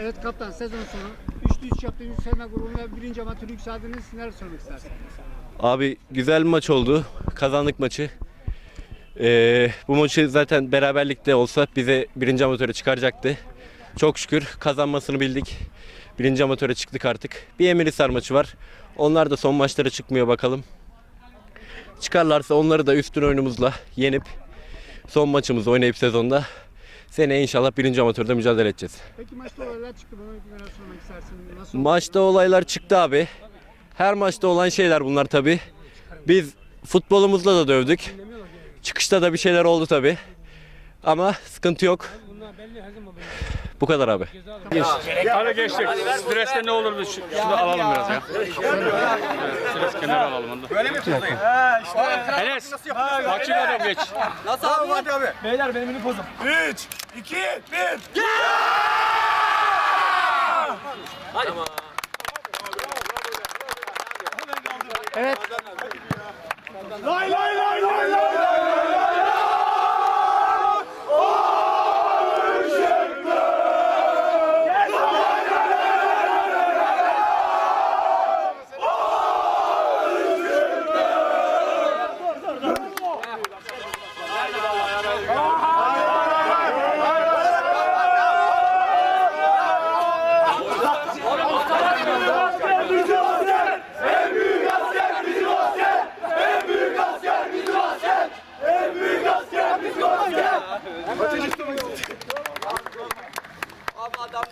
Evet kaptan sezon sonu 3'lü 3 yaptığınız Sena grubuyla birinci amatör yükseldiniz. Neler söylemek istersin? Abi güzel maç oldu. Kazandık maçı. Ee, bu maçı zaten beraberlikte olsa bize birinci amatöre çıkaracaktı. Çok şükür kazanmasını bildik. Birinci amatöre çıktık artık. Bir Emirisar maçı var. Onlar da son maçlara çıkmıyor bakalım. Çıkarlarsa onları da üstün oyunumuzla yenip son maçımızı oynayıp sezonda seneye inşallah birinci amatörde mücadele edeceğiz. Peki maçta olaylar çıktı. Buna neler söylemek istersin? Nasıl Maçta olaylar çıktı abi. Her maçta olan şeyler bunlar tabi. Biz futbolumuzla da dövdük. Çıkışta da bir şeyler oldu tabi. Ama sıkıntı yok. Bu kadar abi. Hadi geçtik. Streste ne olur biz şu- şunu alalım biraz ya. Evet, Stres kenara alalım onu. Böyle mi Enes, açık adam geç. Beyler benim ünlü pozum. 3, 2, 1. Evet. Lay lay lay lay lay lay. Abi adam